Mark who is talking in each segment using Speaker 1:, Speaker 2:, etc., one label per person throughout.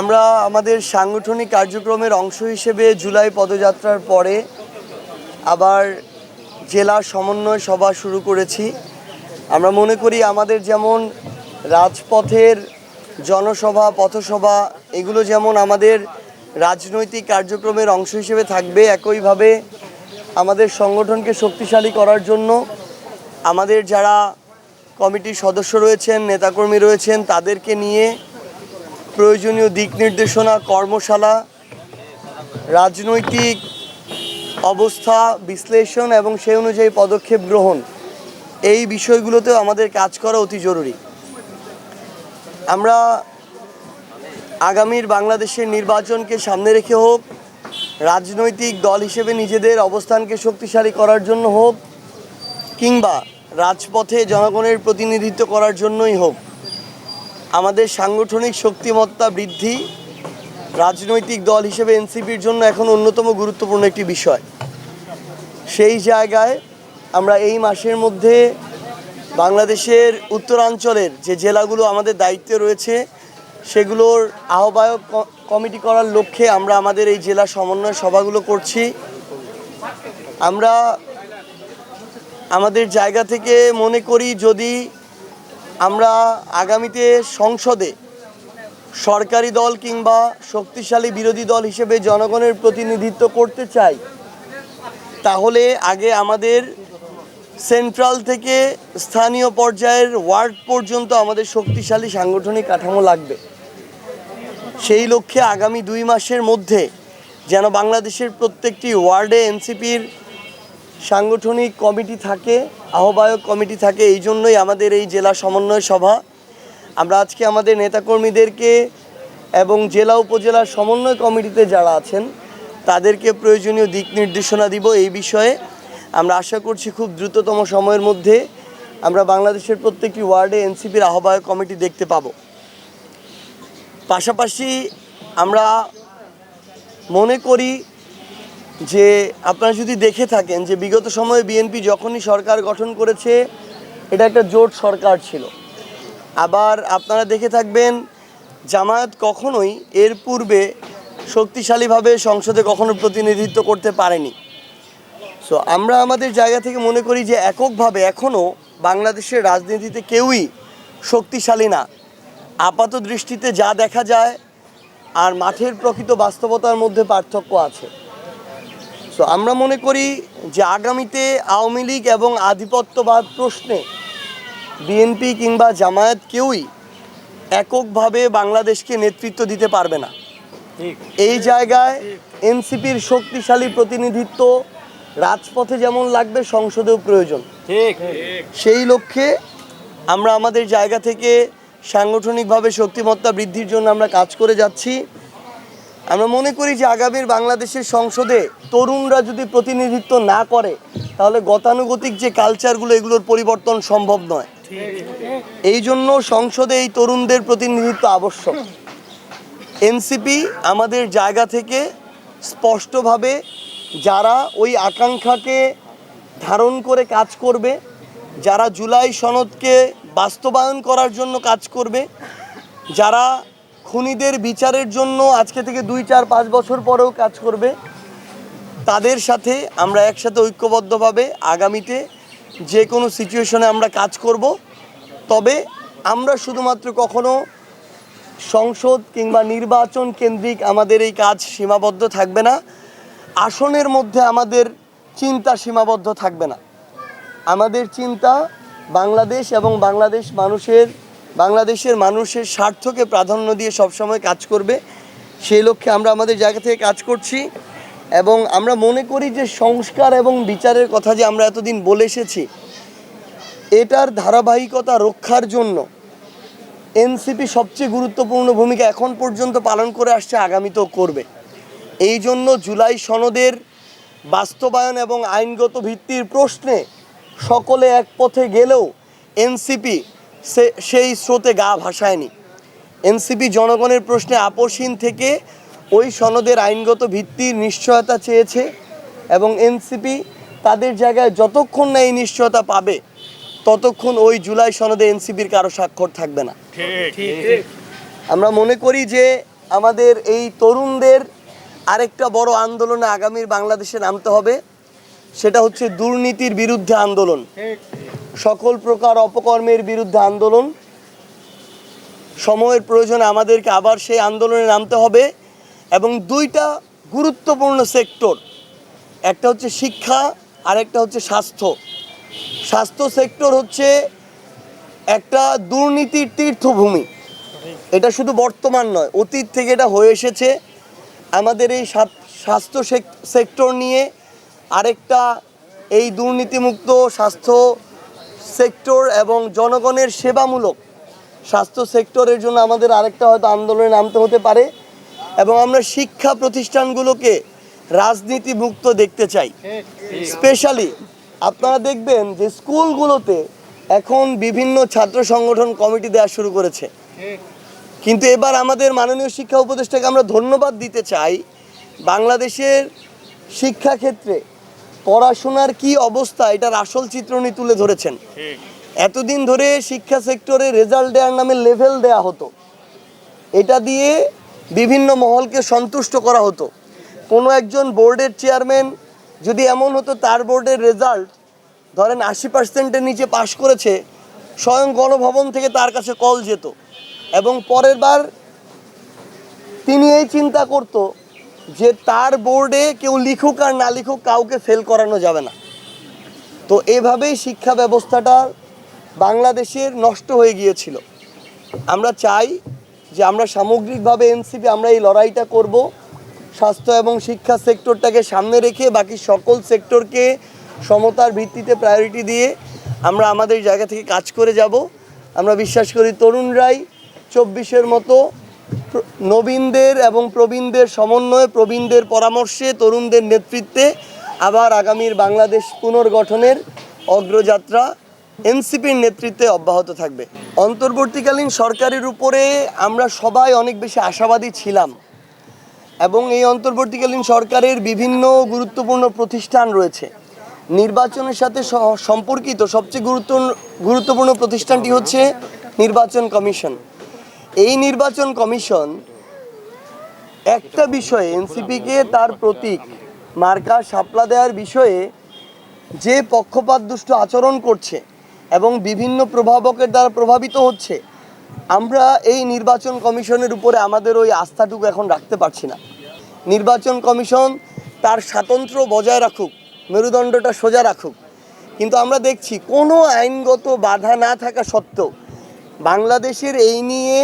Speaker 1: আমরা আমাদের সাংগঠনিক কার্যক্রমের অংশ হিসেবে জুলাই পদযাত্রার পরে আবার জেলা সমন্বয় সভা শুরু করেছি। আমরা মনে করি আমাদের যেমন রাজপথের জনসভা, পথসভা, এগুলো যেমন আমাদের রাজনৈতিক কার্যক্রমের অংশ হিসেবে থাকবে, একইভাবে আমাদের সংগঠনকে শক্তিশালী করার জন্য আমাদের যারা কমিটির সদস্য রয়েছেন, নেতাকর্মী রয়েছেন, তাদেরকে নিয়ে প্রয়োজনীয় দিক নির্দেশনা, কর্মশালা, রাজনৈতিক অবস্থা, বিশ্লেষণ এবং সেই অনুযায়ী পদক্ষেপ গ্রহণ, এই বিষয়গুলোতেও আমাদের কাজ করা অতি জরুরি। আমরা আগামীর বাংলাদেশের নির্বাচনকে সামনে রেখে হোক, রাজনৈতিক দল হিসেবে নিজেদের অবস্থানকে শক্তিশালী করার জন্য হোক, কিংবা রাজপথে জনগণের প্রতিনিধিত্ব করার জন্যই হোক। আমাদের সাংগঠনিক শক্তিমত্তা বৃদ্ধি রাজনৈতিক দল হিসেবে এনসিপির জন্য এখন অন্যতম গুরুত্বপূর্ণ একটি বিষয়। সেই জায়গায় আমরা এই মাসের মধ্যে বাংলাদেশের উত্তরাঞ্চলের যে জেলাগুলো আমাদের দায়িত্বে রয়েছে, সেগুলোর আহ্বায়ক কমিটি করার লক্ষ্যে আমরা আমাদের এই জেলা সমন্বয় সভাগুলো করছি। আমরা আমাদের জায়গা থেকে মনে করি যদি আমরা আগামীতে সংসদে সরকারি দল কিংবা শক্তিশালী বিরোধী দল হিসেবে জনগণের প্রতিনিধিত্ব করতে চাই, তাহলে আগে আমাদের সেন্ট্রাল থেকে স্থানীয় পর্যায়ের ওয়ার্ড পর্যন্ত আমাদের শক্তিশালী সাংগঠনিক কাঠামো লাগবে। সেই লক্ষ্যে আগামী দুই মাসের মধ্যে যেন বাংলাদেশের প্রত্যেকটি ওয়ার্ডে এনসিপির সাংগঠনিক কমিটি থাকে, আহ্বায়ক কমিটি থাকে, এই জন্যই আমাদের এই জেলা সমন্বয় সভা। আমরা আজকে আমাদের নেতাকর্মীদেরকে এবং জেলা উপজেলা সমন্বয় কমিটিতে যারা আছেন, তাদেরকে প্রয়োজনীয় দিক নির্দেশনা দিব এই বিষয়ে। আমরা আশা করছি খুব দ্রুততম সময়ের মধ্যে আমরা বাংলাদেশের প্রত্যেকটি ওয়ার্ডে এনসিপির আহ্বায়ক কমিটি দেখতে পাবো। পাশাপাশি আমরা মনে করি যে আপনারা যদি দেখে থাকেন যে বিগত সময়ে বিএনপি যখনই সরকার গঠন করেছে, এটা একটা জোট সরকার ছিল। আবার আপনারা দেখে থাকবেন, জামায়াত কখনোই এর পূর্বে শক্তিশালীভাবে সংসদে কখনো প্রতিনিধিত্ব করতে পারেনি। সো আমরা আমাদের জায়গা থেকে মনে করি যে এককভাবে এখনও বাংলাদেশের রাজনীতিতে কেউই শক্তিশালী না। আপাত দৃষ্টিতে যা দেখা যায়, আর মাঠের প্রকৃত বাস্তবতার মধ্যে পার্থক্য আছে। সো আমরা মনে করি যে আগামীতে আওয়ামী লীগ এবং আধিপত্যবাদ প্রশ্নে বিএনপি কিংবা জামায়াত কেউই এককভাবে বাংলাদেশকে নেতৃত্ব দিতে পারবে না। এই জায়গায় এনসিপির শক্তিশালী প্রতিনিধিত্ব রাজপথে যেমন লাগবে সংসদেও প্রয়োজন।
Speaker 2: ঠিক।
Speaker 1: সেই লক্ষ্যে আমরা আমাদের জায়গা থেকে সাংগঠনিকভাবে শক্তিমত্তা বৃদ্ধির জন্য আমরা কাজ করে যাচ্ছি। আমরা মনে করি যে আগামীর বাংলাদেশের সংসদে তরুণরা যদি প্রতিনিধিত্ব না করে, তাহলে গতানুগতিক যে কালচারগুলো এগুলোর পরিবর্তন সম্ভব নয়। এই জন্য সংসদে এই তরুণদের প্রতিনিধিত্ব আবশ্যক। এনসিপি আমাদের জায়গা থেকে স্পষ্টভাবে যারা ওই আকাঙ্ক্ষাকে ধারণ করে কাজ করবে, যারা জুলাই সনদকে বাস্তবায়ন করার জন্য কাজ করবে, যারা খুনিদের বিচারের জন্য আজকে থেকে দুই, চার, পাঁচ বছর পরেও কাজ করবে। তাদের সাথে আমরা একসাথে ঐক্যবদ্ধভাবে আগামীতে যে কোনো সিচুয়েশনে আমরা কাজ করব। তবে আমরা শুধুমাত্র কখনো সংসদ কিংবা নির্বাচন কেন্দ্রিক আমাদের এই কাজ সীমাবদ্ধ থাকবে না। আসনের মধ্যে আমাদের চিন্তা সীমাবদ্ধ থাকবে না। আমাদের চিন্তা বাংলাদেশ এবং বাংলাদেশ মানুষের বাংলাদেশের মানুষের স্বার্থকে প্রাধান্য দিয়ে সবসময় কাজ করবে, সেই লক্ষ্যে আমরা আমাদের জায়গা থেকে কাজ করছি। এবং আমরা মনে করি যে সংস্কার এবং বিচারের কথা যে আমরা এতদিন বলে এসেছি, এটার ধারাবাহিকতা রক্ষার জন্য এনসিপি সবচেয়ে গুরুত্বপূর্ণ ভূমিকা এখন পর্যন্ত পালন করে আসছে, আগামীতেও করবে। এই জন্য জুলাই সনদের বাস্তবায়ন এবং আইনগত ভিত্তির প্রশ্নে সকলে এক পথে গেলেও এনসিপি সেই স্রোতে গা ভাসায়নি। এনসিপি জনগণের প্রশ্নে আপোষহীন থেকে ওই সনদের আইনগত ভিত্তির নিশ্চয়তা চেয়েছে এবং এনসিপি তাদের জায়গায় যতক্ষণ না এই নিশ্চয়তা পাবে, ততক্ষণ ওই জুলাই সনদে এনসিপির কারও স্বাক্ষর থাকবে না। আমরা মনে করি যে আমাদের এই তরুণদের আরেকটা বড় আন্দোলনে আগামীর বাংলাদেশে নামতে হবে, সেটা হচ্ছে দুর্নীতির বিরুদ্ধে আন্দোলন। সকল প্রকার অপকর্মের বিরুদ্ধে আন্দোলন। সময়ের প্রয়োজনে আমাদেরকে আবার সেই আন্দোলনে নামতে হবে এবং দুইটা গুরুত্বপূর্ণ সেক্টর, একটা হচ্ছে শিক্ষা আর একটা হচ্ছে স্বাস্থ্য। স্বাস্থ্য সেক্টর হচ্ছে একটা দুর্নীতির তীর্থভূমি। এটা শুধু বর্তমান নয়, অতীত থেকে এটা হয়ে এসেছে। আমাদের এই স্বাস্থ্য সেক- সেক্টর নিয়ে আরেকটা এই দুর্নীতিমুক্ত স্বাস্থ্য সেক্টর এবং জনগণের সেবামূলক স্বাস্থ্য সেক্টরের জন্য আমাদের আরেকটা হয়তো আন্দোলনে নামতে হতে পারে এবং আমরা শিক্ষা প্রতিষ্ঠানগুলোকে রাজনীতি মুক্ত দেখতে চাই। স্পেশালি আপনারা দেখবেন যে স্কুলগুলোতে এখন বিভিন্ন ছাত্র সংগঠন কমিটি দেওয়া শুরু করেছে। কিন্তু এবার আমাদের মাননীয় শিক্ষা উপদেষ্টাকে আমরা ধন্যবাদ দিতে চাই বাংলাদেশের শিক্ষাক্ষেত্রে পড়াশোনার কি অবস্থা? এটার আসল চিত্র উনি তুলে ধরেছেন। এতদিন ধরে শিক্ষা সেক্টরে রেজাল্ট দেওয়ার নামে লেভেল দেয়া হতো। এটা দিয়ে বিভিন্ন মহলকে সন্তুষ্ট করা হতো। কোনো একজন বোর্ডের চেয়ারম্যান যদি এমন হতো তার বোর্ডের রেজাল্ট ধরেন আশি পার্সেন্টের নিচে পাশ করেছে স্বয়ং গণভবন থেকে তার কাছে কল যেত। এবং পরের বার তিনি এই চিন্তা করত যে তার বোর্ডে কেউ লিখুক আর না লিখুক কাউকে ফেল করানো যাবে না। তো এভাবেই শিক্ষা ব্যবস্থাটা বাংলাদেশের নষ্ট হয়ে গিয়েছিল। আমরা চাই যে আমরা সামগ্রিকভাবে এনসিপি, আমরা এই লড়াইটা করব। স্বাস্থ্য এবং শিক্ষা সেক্টরটাকে সামনে রেখে বাকি সকল সেক্টরকে সমতার ভিত্তিতে প্রায়োরিটি দিয়ে আমরা আমাদের জায়গা থেকে কাজ করে যাব। আমরা বিশ্বাস করি তরুণরাই চব্বিশের মতো নবীনদের এবং প্রবীণদের সমন্বয়ে প্রবীণদের পরামর্শে তরুণদের নেতৃত্বে আবার আগামীর বাংলাদেশ পুনর্গঠনের অগ্রযাত্রা এনসিপির নেতৃত্বে অব্যাহত থাকবে। অন্তর্বর্তীকালীন সরকারের উপরে আমরা সবাই অনেক বেশি আশাবাদী ছিলাম এবং এই অন্তর্বর্তীকালীন সরকারের বিভিন্ন গুরুত্বপূর্ণ প্রতিষ্ঠান রয়েছে। নির্বাচনের সাথে সম্পর্কিত সবচেয়ে গুরুত্ব গুরুত্বপূর্ণ প্রতিষ্ঠানটি হচ্ছে নির্বাচন কমিশন। এই নির্বাচন কমিশন একটা বিষয়ে এনসিপিকে তার প্রতীক মার্কা শাপলা দেওয়ার বিষয়ে যে পক্ষপাত দুষ্ট আচরণ করছে এবং বিভিন্ন প্রভাবকের দ্বারা প্রভাবিত হচ্ছে, আমরা এই নির্বাচন কমিশনের উপরে আমাদের ওই আস্থাটুকু এখন রাখতে পারছি না। নির্বাচন কমিশন তার স্বাতন্ত্র্য বজায় রাখুক, মেরুদণ্ডটা সোজা রাখুক। কিন্তু আমরা দেখছি কোনো আইনগত বাধা না থাকা সত্ত্বেও বাংলাদেশের এই নিয়ে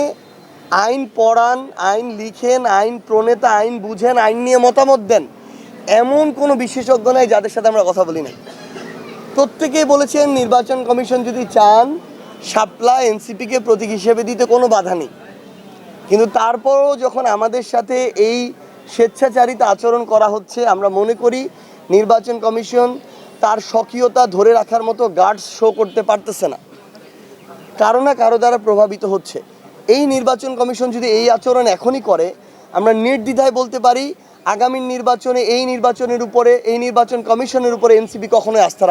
Speaker 1: আইন পড়ান, আইন লিখেন, আইন প্রণেতা, আইন বুঝেন, আইন নিয়ে মতামত দেন। এমন কোনো বিশেষজ্ঞ নাই যাদের সাথে আমরা কথা বলি না প্রত্যেকেই বলেছেন, নির্বাচন কমিশন যদি চান শাপলা এনসিপিকে প্রতীক হিসেবে দিতে কোনো বাধা নেই। কিন্তু তারপরও যখন আমাদের সাথে এই স্বেচ্ছাচারিতা আচরণ করা হচ্ছে, আমরা মনে করি নির্বাচন কমিশন তার স্বকীয়তা ধরে রাখার মতো গার্ডস শো করতে পারতেছে না। কারও না কারও দ্বারা প্রভাবিত হচ্ছে। এই নির্বাচন কমিশন যদি এই আচরণ এখনই করে, আমরা নির্দ্বিধায় বলতে পারি, আগামী নির্বাচনে এই নির্বাচনের উপরে, এই নির্বাচন কমিশনের উপরে এনসিপি কখনোই আস্থা